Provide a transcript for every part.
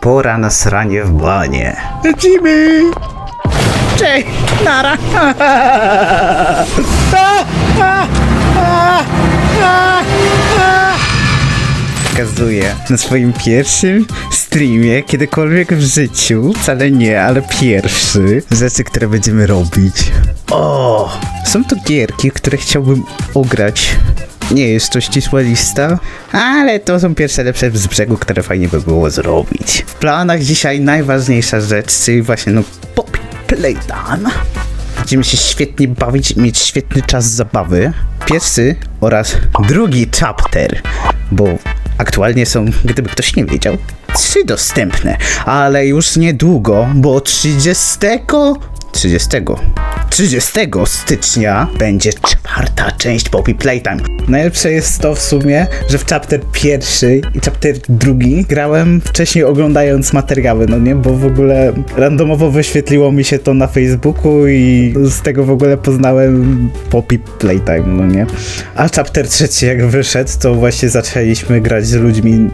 Pora na sranie w banie. Lecimy! Cześć! Nara! Pokazuję na swoim pierwszym streamie, kiedykolwiek w życiu, wcale nie, ale pierwszy, rzeczy, które będziemy robić. O! Są to gierki, które chciałbym ugrać. Nie jest to ścisła lista, ale to są pierwsze lepsze z brzegu, które fajnie by było zrobić. W planach dzisiaj najważniejsza rzecz, czyli właśnie no Poppy Playtime. Będziemy się świetnie bawić i mieć świetny czas zabawy. Pierwszy oraz drugi chapter, bo aktualnie są, gdyby ktoś nie wiedział, trzy dostępne, ale już niedługo, bo 30 30 30 stycznia będzie czwarta część Poppy Playtime. Najlepsze jest to w sumie, że w chapter pierwszy i chapter drugi grałem wcześniej oglądając materiały, no nie? Bo w ogóle randomowo wyświetliło mi się to na Facebooku i z tego w ogóle poznałem Poppy Playtime, no nie? A chapter trzeci jak wyszedł, to właśnie zaczęliśmy grać z ludźmi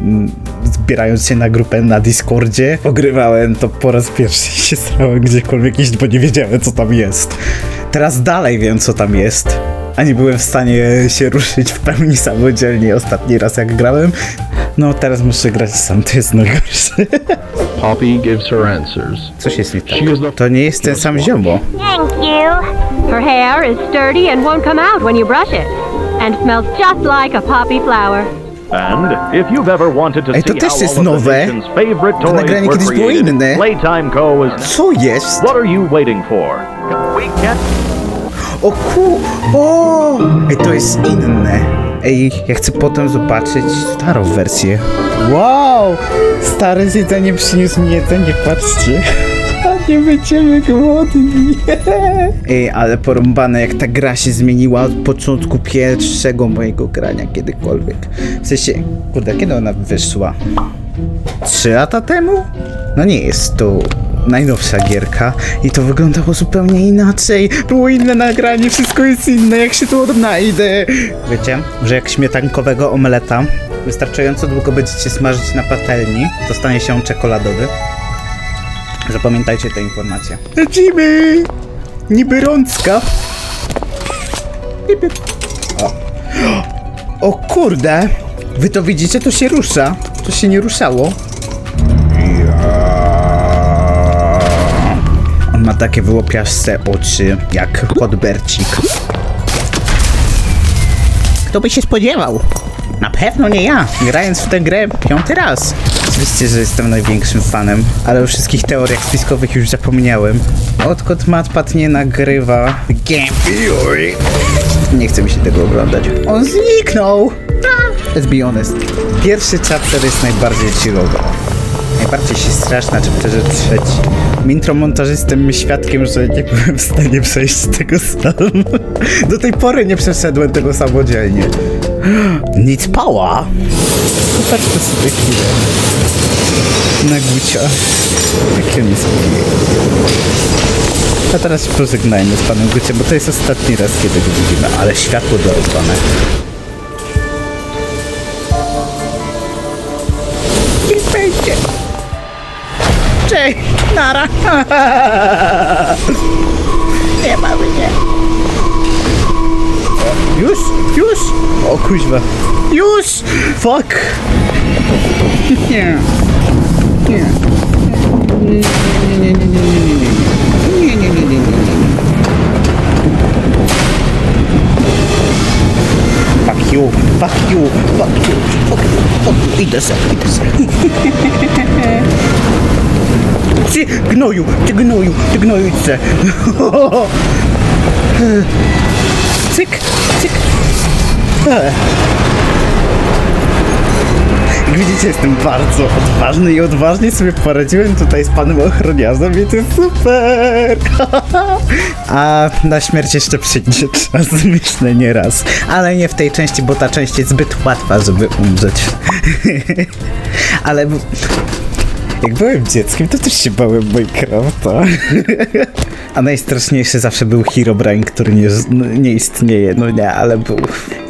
zbierając się na grupę na Discordzie. Ogrywałem to po raz pierwszy się starałem gdziekolwiek iść, bo nie wiedziałem co tam jest. Teraz dalej wiem co tam jest. A nie byłem w stanie się ruszyć w pełni samodzielnie ostatni raz jak grałem. No teraz muszę grać sam, to jest najgorsze. Poppy gives her answers. Coś jest nie tak. To nie jest ten sam ziomo. Thank you. Her hair is sturdy and won't come out when you brush it, and smells just like a poppy flower. Ej, to też jest nowe. To nagranie kiedyś było inne. Co jest? O ku... O! Ej, to jest inne. Ej, ja chcę potem zobaczyć starą wersję. Wow! Stary z przyniósł mi jedzenie, patrzcie. Nie będziemy głodni. Ej, ale porąbane jak ta gra się zmieniła od początku pierwszego mojego grania kiedykolwiek. W sensie, kurde, kiedy ona wyszła? Trzy lata temu? No nie jest to najnowsza gierka i to wyglądało zupełnie inaczej. Było inne nagranie, wszystko jest inne, jak się tu odnajdę. Wiecie, że jak śmietankowego omeleta wystarczająco długo będziecie smażyć na patelni, to stanie się on czekoladowy. Zapamiętajcie tę informację. Lecimy! Niby rączka. Niby. O. o kurde! Wy to widzicie? To się rusza. To się nie ruszało. On ma takie wyłopiaste oczy, jak Kodbercik. Kto by się spodziewał? Na pewno nie ja, grając w tę grę piąty raz. Oczywiście, że jestem największym fanem, ale o wszystkich teoriach spiskowych już zapomniałem. Odkąd Matpat nie nagrywa Game Theory, nie chce mi się tego oglądać. On zniknął! Let's be honest. Pierwszy chapter jest najbardziej chillowy. Najbardziej się strasz na chapterze trzeci. Intro montażystem świadkiem, że nie byłem w stanie przejść tego sam. Do tej pory nie przeszedłem tego samodzielnie. Nic pała! Popatrzcie sobie chwilę. Na Gucia. Jak on jest. A teraz pożegnajmy z panem Guciem, bo to jest ostatni raz, kiedy go widzimy, ale światło dorobane. Niech będzie. Cześć, nara. Nie ma mnie. Już? Już? O kuźwa. Już! Fuck! Nie. Nie. Nie, nie, nie, nie, nie, nie, nie, nie, nie, nie, nie, nie, nie, nie. Fuck you, fuck you, fuck you, fuck you, fuck you. Idę sobie, idę sobie. Ty gnoju, ty gnoju, ty gnojce. Cyk, cyk. Jak widzicie, jestem bardzo odważny i odważnie sobie poradziłem tutaj z panem ochroniarzem to jest super! A na śmierć jeszcze przyjdzie czas, myślę nieraz. Ale nie w tej części, bo ta część jest zbyt łatwa, żeby umrzeć. Ale... Jak byłem dzieckiem, to też się bałem Minecrafta. A najstraszniejszy zawsze był Herobrine, który nie, no, nie istnieje, no nie, ale był.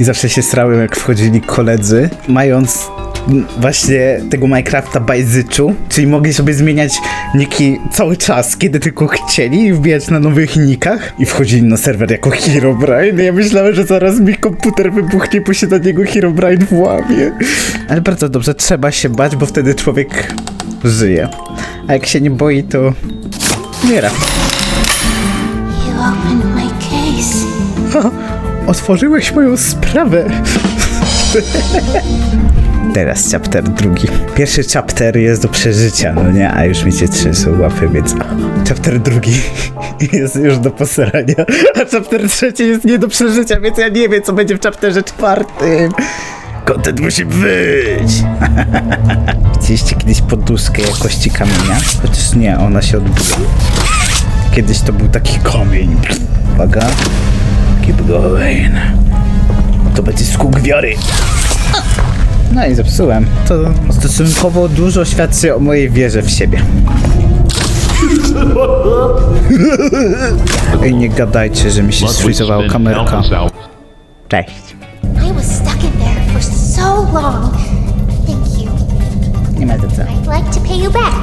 I zawsze się srałem, jak wchodzili koledzy, mając właśnie tego Minecrafta Bajzyczu, czyli mogli sobie zmieniać niki cały czas, kiedy tylko chcieli i wbijać na nowych nikach i wchodzili na serwer jako Herobrine. Ja myślałem, że zaraz mi komputer wybuchnie, bo się na niego Herobrine włamie. Ale bardzo dobrze, trzeba się bać, bo wtedy człowiek żyje. A jak się nie boi, to umiera. You opened my case. Otworzyłeś moją sprawę. Teraz chapter drugi. Pierwszy chapter jest do przeżycia, no nie? A już mi się trzęsą łapy, więc... Chapter drugi jest już do posrania, a chapter trzeci jest nie do przeżycia, więc ja nie wiem, co będzie w chapterze czwartym. Content musi być! Widzieliście kiedyś poduszkę jakości kamienia? Chociaż nie, ona się odbyła. Kiedyś to był taki kamień. Uwaga. Keep going. To będzie skok wiary. No i zepsułem. To stosunkowo dużo świadczy o mojej wierze w siebie. Ej, nie gadajcie, że mi się sfrizowała kamerka. Cześć. I was stuck in there for so long. Thank you. Nie ma za co. I'd like to pay you back.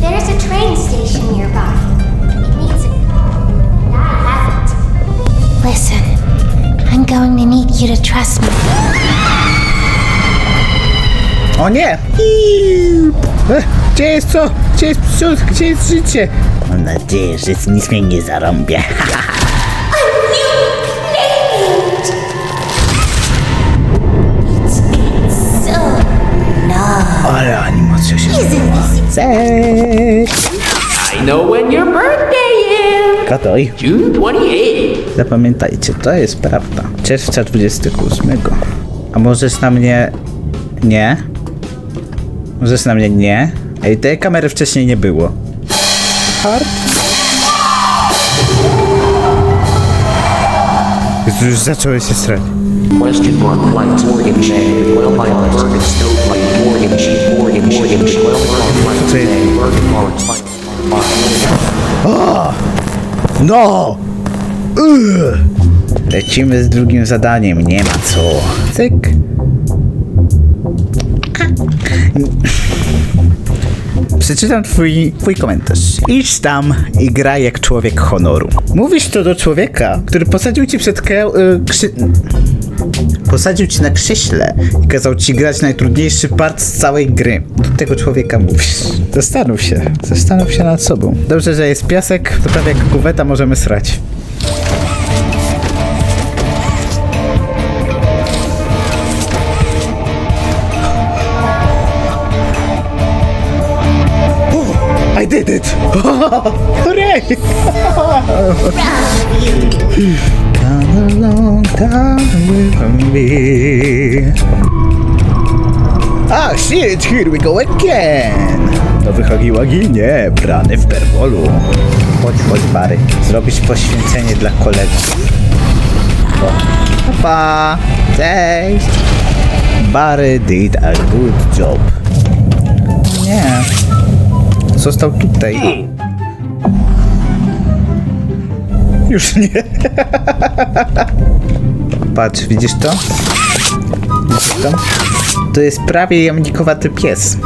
There's a train station nearby. It needs it. And I haven't. Listen, I'm going to need you to trust me. O nie! Iiii. E, Gdzie jest co? Gdzie jest przód? Gdzie jest życie? Mam nadzieję, że nic mnie nie zarąbie. So, Ale animacja się isn't this Cześć! I know when your birthday is. Katoj. June 28th. Zapamiętajcie, to jest prawda. Czerwca 28. A możesz na mnie... Nie? Możesz na mnie nie? Ej, tej kamery wcześniej nie było. Hard? Jezu, już zacząłeś się srać. Question mark by Stove Sheet by No! Ugh. Lecimy z drugim zadaniem, nie ma co. Cyk. Przeczytam twój, twój komentarz. Idź tam i graj jak człowiek honoru. Mówisz to do człowieka, który posadził ci przed krę... y, krzy... Posadził ci na krześle i kazał ci grać najtrudniejszy part z całej gry. Do tego człowieka mówisz. Zastanów się. Zastanów się nad sobą. Dobrze, że jest piasek, to prawie jak kuweta możemy srać. Did it! Hooray! Come a long time with me. Ah shit, here we go again! Nowy Hagiłagi? Nie, brany w perwolu. Chodź, chodź Bary, zrobić poświęcenie dla kolegów. Pa, pa, cześć! Bary did a good job. Nie. Został tutaj. Już nie. Patrz, widzisz to? Widzisz to? To jest prawie jamnikowaty pies.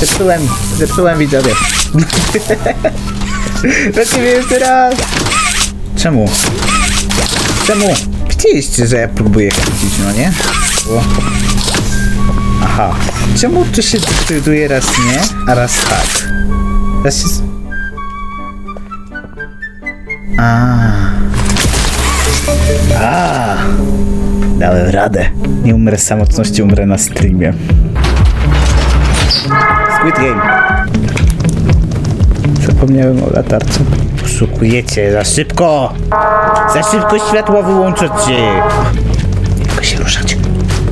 Zepsułem, zepsułem widzowie. Lecimy jeszcze raz. Czemu? Czemu? Widzieliście, że ja próbuję chwycić, no nie? Bo... Aha. Czemu tu się decyduje raz nie, a raz tak? Raz się... A. A. Dałem radę. Nie umrę z samotności, umrę na streamie. Squid Game. Zapomniałem o latarce. Poszukujecie za szybko! Za szybko światło wyłączycie! Nie mogę się ruszać.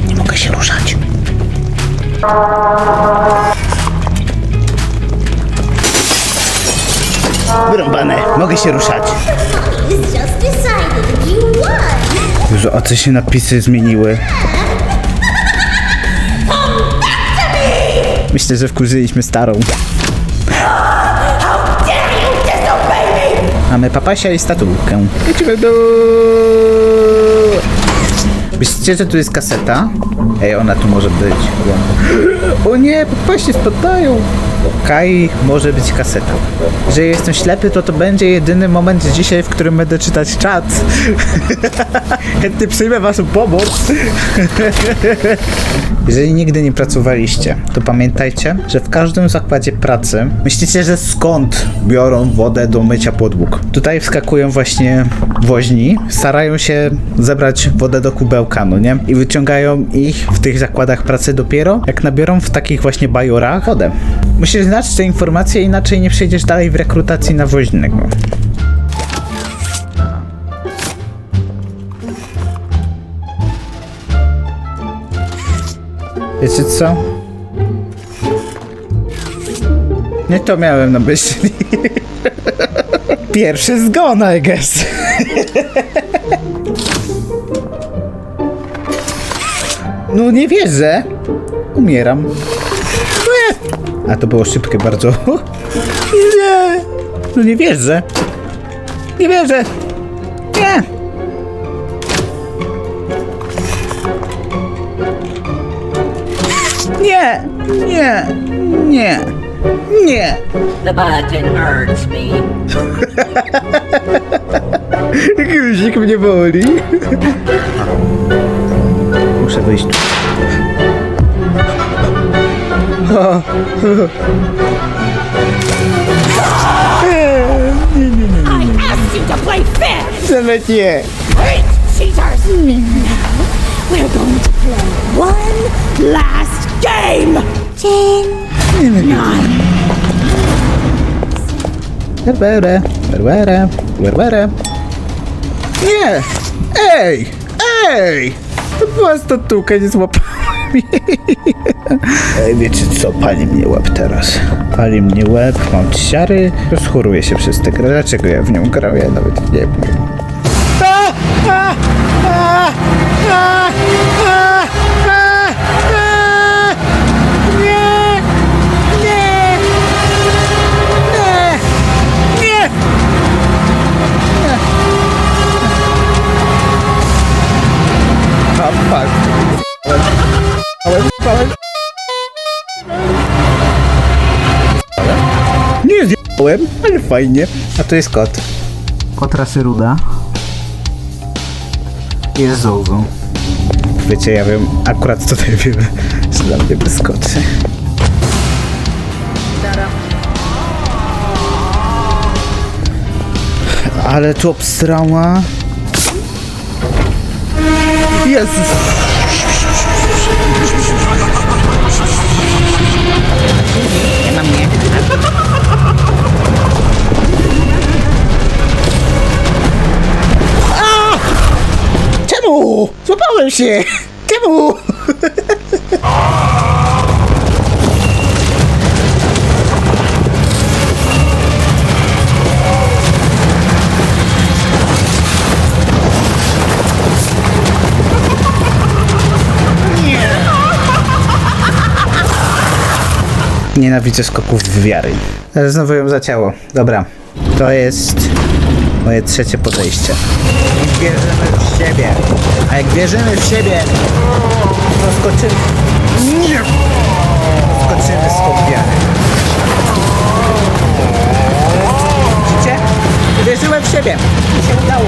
Nie mogę się ruszać. Wyrąbane, mogę się ruszać. Jezu, a co się napisy zmieniły? Myślę, że wkurzyliśmy starą. Mamy papasia i statułkę. Lecimy do... Myślicie, że tu jest kaseta? Ej, ona tu może być. O nie, papasie spadają. Kai może być kaseta. Jeżeli jestem ślepy, to to będzie jedyny moment dzisiaj, w którym będę czytać czat. Chętnie przyjmę waszą pomoc. Jeżeli nigdy nie pracowaliście, to pamiętajcie, że w każdym zakładzie pracy myślicie, że skąd biorą wodę do mycia podłóg. Tutaj wskakują właśnie woźni, starają się zebrać wodę do kubełka, no nie? I wyciągają ich w tych zakładach pracy dopiero, jak nabiorą w takich właśnie bajorach wodę. Musisz znać te informacje, inaczej nie przejdziesz dalej w rekrutacji na woźnego. Wiecie co? Nie to miałem na myśli. Pierwszy zgon, I guess. No nie wierzę. Umieram. A to było szybkie bardzo. Nie. No nie wierzę. Nie wierzę. Nie. Nie. Nie. Nie. Nie. The button hurts me. Guzik mnie boli. Muszę wyjść tu. I asked you to play fair! Nawet nie. Great cheaters! Now, we're going to play one last game! Ten, nine, Berbere, berbere, berbere. Nie! Ej! Ej! To była statuka, nie złapałem jej. Ej, wiecie co? Pali mnie łeb teraz. Pali mnie łeb, mam ciary. Rozchoruję się przez tę grę. Dlaczego ja w nią grałem? Ja nawet nie wiem. Nie zjadłem, ale fajnie. A to jest kot. Kot rasy ruda. Jest zołzą. Wiecie, ja wiem, akurat tutaj wiem, że dla mnie wyskoczy. Ale tu obsrała. Jezus. Nie ma mnie. Czemu? Złapałem się! Czemu? Nienawidzę skoków w wiary. Znowu ją zacięło. Dobra. To jest moje trzecie podejście. Wierzymy w siebie. A jak wierzymy w siebie, to skoczymy. Nie! Skoczymy skok wiary. Widzicie? Wierzyłem w siebie. Mi się udało.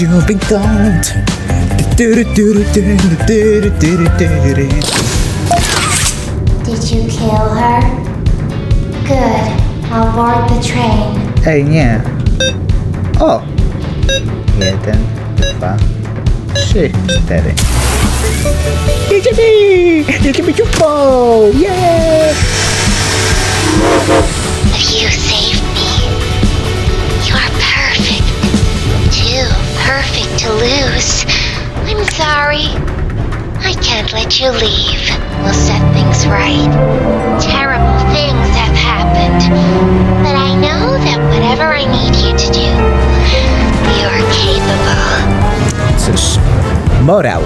Been done. Did you kill her? Good. I'll board the train. Ej, nie. O! Jeden, dwa, trzy, cztery. Jedziemy! Jedziemy ciupą! Yeah! You saved perfect to lose. I'm sorry. I can't let you leave. We'll set things right. Terrible things have happened. But I know that whatever I need you to do, you're capable. Cóż, morał.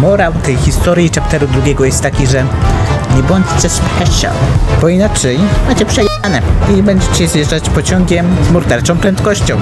Morał tej historii chapteru drugiego jest taki, że nie bądźcie special, bo inaczej macie przejane i będziecie zjeżdżać pociągiem z morderczą prędkością.